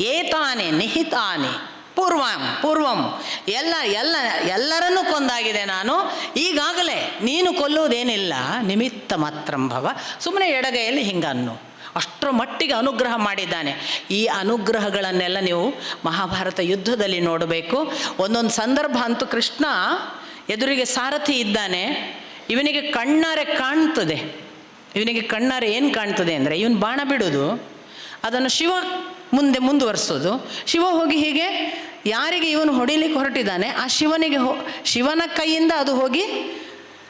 ಏತಾನೆ, ನಿಹಿತಾನೆ, ಪೂರ್ವಂ ಪೂರ್ವಂ. ಎಲ್ಲ ಎಲ್ಲ, ಎಲ್ಲರನ್ನೂ ಕೊಂದಾಗಿದೆ ನಾನು. ಈಗಾಗಲೇ ನೀನು ಕೊಲ್ಲುವುದೇನಿಲ್ಲ, ನಿಮಿತ್ತ ಮಾತ್ರಂಭವ ಸುಮ್ಮನೆ ಎಡಗೈಯಲ್ಲಿ ಹಿಂಗನ್ನು. ಅಷ್ಟರ ಮಟ್ಟಿಗೆ ಅನುಗ್ರಹ ಮಾಡಿದ್ದಾನೆ. ಈ ಅನುಗ್ರಹಗಳನ್ನೆಲ್ಲ ನೀವು ಮಹಾಭಾರತ ಯುದ್ಧದಲ್ಲಿ ನೋಡಬೇಕು. ಒಂದೊಂದು ಸಂದರ್ಭ ಅಂತೂ ಕೃಷ್ಣ ಎದುರಿಗೆ ಸಾರಥಿ ಇದ್ದಾನೆ. ಇವನಿಗೆ ಕಣ್ಣಾರೆ ಕಾಣ್ತದೆ. ಇವನಿಗೆ ಕಣ್ಣಾರೆ ಏನು ಕಾಣ್ತದೆ ಅಂದರೆ, ಇವನು ಬಾಣ ಬಿಡೋದು. ಅದನ್ನು ಶಿವ ಮುಂದೆ ಮುಂದುವರಿಸೋದು. ಶಿವ ಹೋಗಿ ಹೀಗೆ ಯಾರಿಗೆ ಇವನು ಹೊಡಿಲಿಕ್ಕೆ ಹೊರಟಿದ್ದಾನೆ, ಆ ಶಿವನಿಗೆ ಹೋ, ಶಿವನ ಕೈಯಿಂದ ಅದು ಹೋಗಿ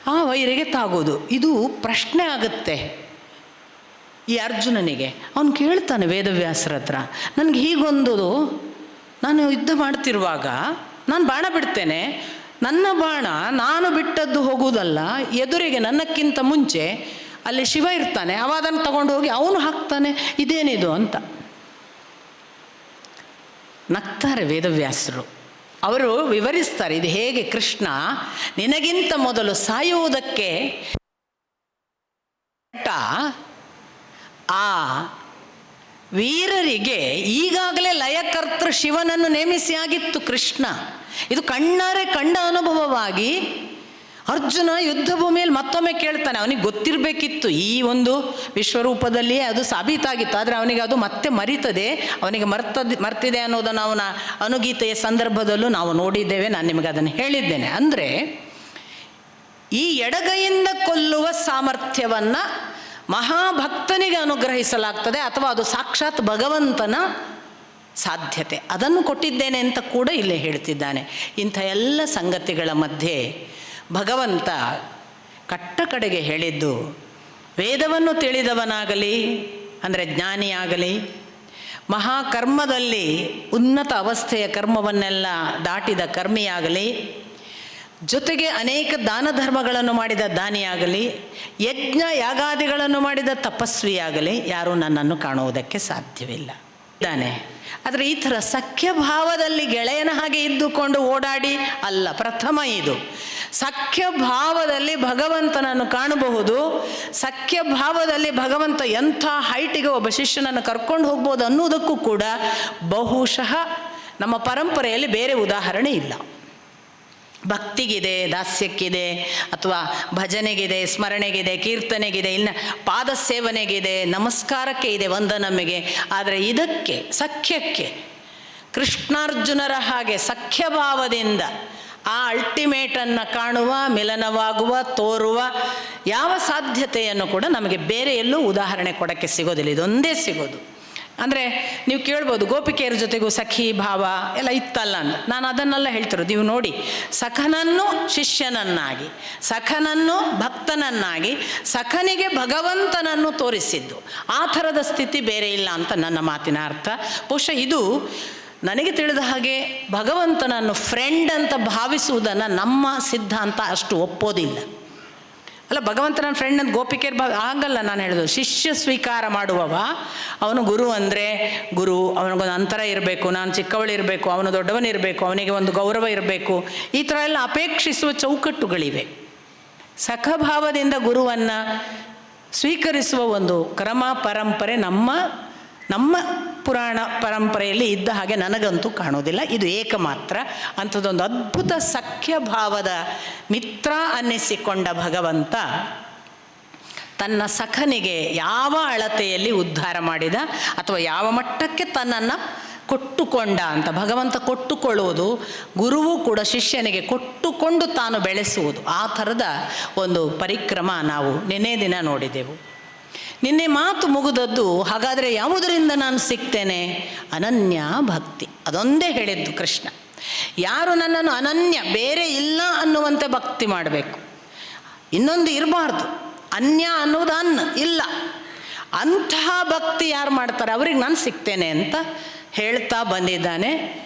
ಆ ವೈರಿಗೆ ತಾಗೋದು ಇದು ಪ್ರಶ್ನೆ ಆಗುತ್ತೆ ಈ ಅರ್ಜುನನಿಗೆ. ಅವನು ಕೇಳ್ತಾನೆ ವೇದವ್ಯಾಸರ ಹತ್ರ, ನನಗೆ ಹೀಗೊಂದು ನಾನು ಯುದ್ಧ ಮಾಡ್ತಿರುವಾಗ ನಾನು ಬಾಣ ಬಿಡ್ತೇನೆ. ನನ್ನ ಬಾಣ ನಾನು ಬಿಟ್ಟದ್ದು ಹೋಗುವುದಲ್ಲ, ಎದುರಿಗೆ ನನ್ನಕ್ಕಿಂತ ಮುಂಚೆ ಅಲ್ಲಿ ಶಿವ ಇರ್ತಾನೆ, ಅವ ಅದನ್ನು ತಗೊಂಡು ಹೋಗಿ ಅವನು ಹಾಕ್ತಾನೆ, ಇದೇನಿದು ಅಂತ. ನಗ್ತಾರೆ ವೇದವ್ಯಾಸರು. ಅವರು ವಿವರಿಸ್ತಾರೆ, ಇದು ಹೇಗೆ ಕೃಷ್ಣ, ನಿನಗಿಂತ ಮೊದಲು ಸಾಯುವುದಕ್ಕೆ ಆ ವೀರರಿಗೆ ಈಗಾಗಲೇ ಲಯಕರ್ತೃ ಶಿವನನ್ನು ನೇಮಿಸಿ ಆಗಿತ್ತು ಕೃಷ್ಣ. ಇದು ಕಣ್ಣಾರೆ ಕಂಡ ಅನುಭವವಾಗಿ ಅರ್ಜುನ ಯುದ್ಧ ಭೂಮಿಯಲ್ಲಿ ಮತ್ತೊಮ್ಮೆ ಕೇಳ್ತಾನೆ, ಅವನಿಗೆ ಗೊತ್ತಿರಬೇಕಿತ್ತು ಈ ಒಂದು ವಿಶ್ವರೂಪದಲ್ಲಿಯೇ ಅದು ಸಾಬೀತಾಗಿತ್ತು. ಆದರೆ ಅವನಿಗೆ ಅದು ಮತ್ತೆ ಮರಿತದೆ. ಅವನಿಗೆ ಮರ್ತ ಮರ್ತಿದೆ ಅನ್ನೋದನ್ನು ಅವನ ಅನುಗೀತೆಯ ಸಂದರ್ಭದಲ್ಲೂ ನಾವು ನೋಡಿದ್ದೇವೆ. ನಾನು ನಿಮಗೆ ಅದನ್ನು ಹೇಳಿದ್ದೇನೆ. ಅಂದರೆ, ಈ ಎಡಗೈಯಿಂದ ಕೊಲ್ಲುವ ಸಾಮರ್ಥ್ಯವನ್ನು ಮಹಾಭಕ್ತನಿಗೆ ಅನುಗ್ರಹಿಸಲಾಗ್ತದೆ ಅಥವಾ ಅದು ಸಾಕ್ಷಾತ್ ಭಗವಂತನ ಸಾಧ್ಯತೆ. ಅದನ್ನು ಕೊಟ್ಟಿದ್ದೇನೆ ಅಂತ ಕೂಡ ಇಲ್ಲೇ ಹೇಳ್ತಿದ್ದಾನೆ. ಇಂಥ ಎಲ್ಲ ಸಂಗತಿಗಳ ಮಧ್ಯೆ ಭಗವಂತ ಕಟ್ಟ ಕಡೆಗೆ ಹೇಳಿದ್ದು, ವೇದವನ್ನು ತಿಳಿದವನಾಗಲಿ, ಅಂದರೆ ಜ್ಞಾನಿಯಾಗಲಿ, ಮಹಾಕರ್ಮದಲ್ಲಿ ಉನ್ನತ ಅವಸ್ಥೆಯ ಕರ್ಮವನ್ನೆಲ್ಲ ದಾಟಿದ ಕರ್ಮಿಯಾಗಲಿ, ಜೊತೆಗೆ ಅನೇಕ ದಾನ ಧರ್ಮಗಳನ್ನು ಮಾಡಿದ ದಾನಿಯಾಗಲಿ, ಯಜ್ಞ ಯಾಗಾದಿಗಳನ್ನು ಮಾಡಿದ ತಪಸ್ವಿಯಾಗಲಿ, ಯಾರೂ ನನ್ನನ್ನು ಕಾಣುವುದಕ್ಕೆ ಸಾಧ್ಯವಿಲ್ಲ. ಇದ್ದಾನೆ. ಆದರೆ ಈ ಥರ ಸಖ್ಯಭಾವದಲ್ಲಿ ಗೆಳೆಯನ ಹಾಗೆ ಇದ್ದುಕೊಂಡು ಓಡಾಡಿ, ಅಲ್ಲ ಪ್ರಥಮ ಇದು. ಸಖ್ಯ ಭಾವದಲ್ಲಿ ಭಗವಂತನನ್ನು ಕಾಣಬಹುದು. ಸಖ್ಯ ಭಾವದಲ್ಲಿ ಭಗವಂತ ಎಂಥ ಹೈಟಿಗೆ ಒಬ್ಬ ಶಿಷ್ಯನನ್ನು ಕರ್ಕೊಂಡು ಹೋಗ್ಬೋದು ಅನ್ನೋದಕ್ಕೂ ಕೂಡ ಬಹುಶಃ ನಮ್ಮ ಪರಂಪರೆಯಲ್ಲಿ ಬೇರೆ ಉದಾಹರಣೆ ಇಲ್ಲ. ಭಕ್ತಿಗಿದೆ, ದಾಸ್ಯಕ್ಕಿದೆ, ಅಥವಾ ಭಜನೆಗಿದೆ, ಸ್ಮರಣೆಗಿದೆ, ಕೀರ್ತನೆಗಿದೆ, ಇನ್ನು ಪಾದ ಸೇವನೆಗಿದೆ ನಮಸ್ಕಾರಕ್ಕೆ ಇದೆ ವಂದನಮ್ಮೆಗೆ. ಆದರೆ ಇದಕ್ಕೆ, ಸಖ್ಯಕ್ಕೆ, ಕೃಷ್ಣಾರ್ಜುನರ ಹಾಗೆ ಸಖ್ಯಭಾವದಿಂದ ಆ ಅಲ್ಟಿಮೇಟನ್ನು ಕಾಣುವ, ಮಿಲನವಾಗುವ, ತೋರುವ ಯಾವ ಸಾಧ್ಯತೆಯನ್ನು ಕೂಡ ನಮಗೆ ಬೇರೆ ಎಲ್ಲೂ ಉದಾಹರಣೆ ಕೊಡೋಕ್ಕೆ ಸಿಗೋದಿಲ್ಲ. ಇದೊಂದೇ ಸಿಗೋದು. ಅಂದರೆ ನೀವು ಕೇಳ್ಬೋದು, ಗೋಪಿಕೆಯರ ಜೊತೆಗೂ ಸಖಿ, ಭಾವ ಎಲ್ಲ ಇತ್ತಲ್ಲ ಅಂತ. ನಾನು ಅದನ್ನೆಲ್ಲ ಹೇಳ್ತಿರೋದು. ನೀವು ನೋಡಿ, ಸಖನನ್ನು ಶಿಷ್ಯನನ್ನಾಗಿ, ಸಖನನ್ನು ಭಕ್ತನನ್ನಾಗಿ, ಸಖನಿಗೆ ಭಗವಂತನನ್ನು ತೋರಿಸಿದ್ದು. ಆ ಥರದ ಸ್ಥಿತಿ ಬೇರೆ ಇಲ್ಲ ಅಂತ ನನ್ನ ಮಾತಿನ ಅರ್ಥ. ಬಹುಶಃ ಇದು ನನಗೆ ತಿಳಿದ ಹಾಗೆ ಭಗವಂತನನ್ನು ಫ್ರೆಂಡ್ ಅಂತ ಭಾವಿಸುವುದನ್ನು ನಮ್ಮ ಸಿದ್ಧಾಂತ ಅಷ್ಟು ಒಪ್ಪೋದಿಲ್ಲ. ಅಲ್ಲ ಭಗವಂತನ ಫ್ರೆಂಡ್ ಅಂತ ಗೋಪಿಕೆಯರ್ ಭಾವ ಆಗಲ್ಲ ನಾನು ಹೇಳೋದು. ಶಿಷ್ಯ ಸ್ವೀಕಾರ ಮಾಡುವವ, ಅವನು ಗುರು ಅಂದರೆ ಗುರು, ಅವನಿಗೊಂದು ಅಂತರ ಇರಬೇಕು, ನಾನು ಚಿಕ್ಕವಳಿರಬೇಕು ಅವನು ದೊಡ್ಡವನಿರಬೇಕು ಅವನಿಗೆ ಒಂದು ಗೌರವ ಇರಬೇಕು, ಈ ಥರ ಎಲ್ಲ ಅಪೇಕ್ಷಿಸುವ ಚೌಕಟ್ಟುಗಳಿವೆ. ಸಖಭಾವದಿಂದ ಗುರುವನ್ನು ಸ್ವೀಕರಿಸುವ ಒಂದು ಕ್ರಮ, ಪರಂಪರೆ ನಮ್ಮ ನಮ್ಮ ಪುರಾಣ ಪರಂಪರೆಯಲ್ಲಿ ಇದ್ದ ಹಾಗೆ ನನಗಂತೂ ಕಾಣೋದಿಲ್ಲ ಇದು ಏಕಮಾತ್ರ ಅಂಥದ್ದೊಂದು ಅದ್ಭುತ ಸಖ್ಯ ಭಾವದ ಮಿತ್ರ ಅನ್ನಿಸಿಕೊಂಡ ಭಗವಂತ ತನ್ನ ಸಖನಿಗೆ ಯಾವ ಅಳತೆಯಲ್ಲಿ ಉದ್ಧಾರ ಮಾಡಿದ ಅಥವಾ ಯಾವ ಮಟ್ಟಕ್ಕೆ ತನ್ನನ್ನು ಕೊಟ್ಟುಕೊಂಡ ಅಂತ ಭಗವಂತ ಕೊಟ್ಟುಕೊಳ್ಳುವುದು, ಗುರುವು ಕೂಡ ಶಿಷ್ಯನಿಗೆ ಕೊಟ್ಟುಕೊಂಡು ತಾನು ಬೆಳೆಸುವುದು, ಆ ಥರದ ಒಂದು ಪರಿಕ್ರಮ ನಾವು ನೆನೆ ದಿನ ನೋಡಿದೆವು. ನಿನ್ನೆ ಮಾತು ಮುಗಿದದ್ದು, ಹಾಗಾದರೆ ಯಾವುದರಿಂದ ನಾನು ಸಿಗ್ತೇನೆ? ಅನನ್ಯ ಭಕ್ತಿ. ಅದೊಂದೇ ಹೇಳಿದ್ದು ಕೃಷ್ಣ. ಯಾರು ನನ್ನನ್ನು ಅನನ್ಯ, ಬೇರೆ ಇಲ್ಲ ಅನ್ನುವಂತೆ ಭಕ್ತಿ ಮಾಡಬೇಕು. ಇನ್ನೊಂದು ಇರಬಾರ್ದು. ಅನ್ಯ ಅನ್ನೋದು ಅನ್ನ, ಇಲ್ಲ. ಅಂತಹ ಭಕ್ತಿ ಯಾರು ಮಾಡ್ತಾರೆ? ಅವ್ರಿಗೆ ನಾನು ಸಿಗ್ತೇನೆ ಅಂತ ಹೇಳ್ತಾ ಬಂದಿದ್ದಾನೆ.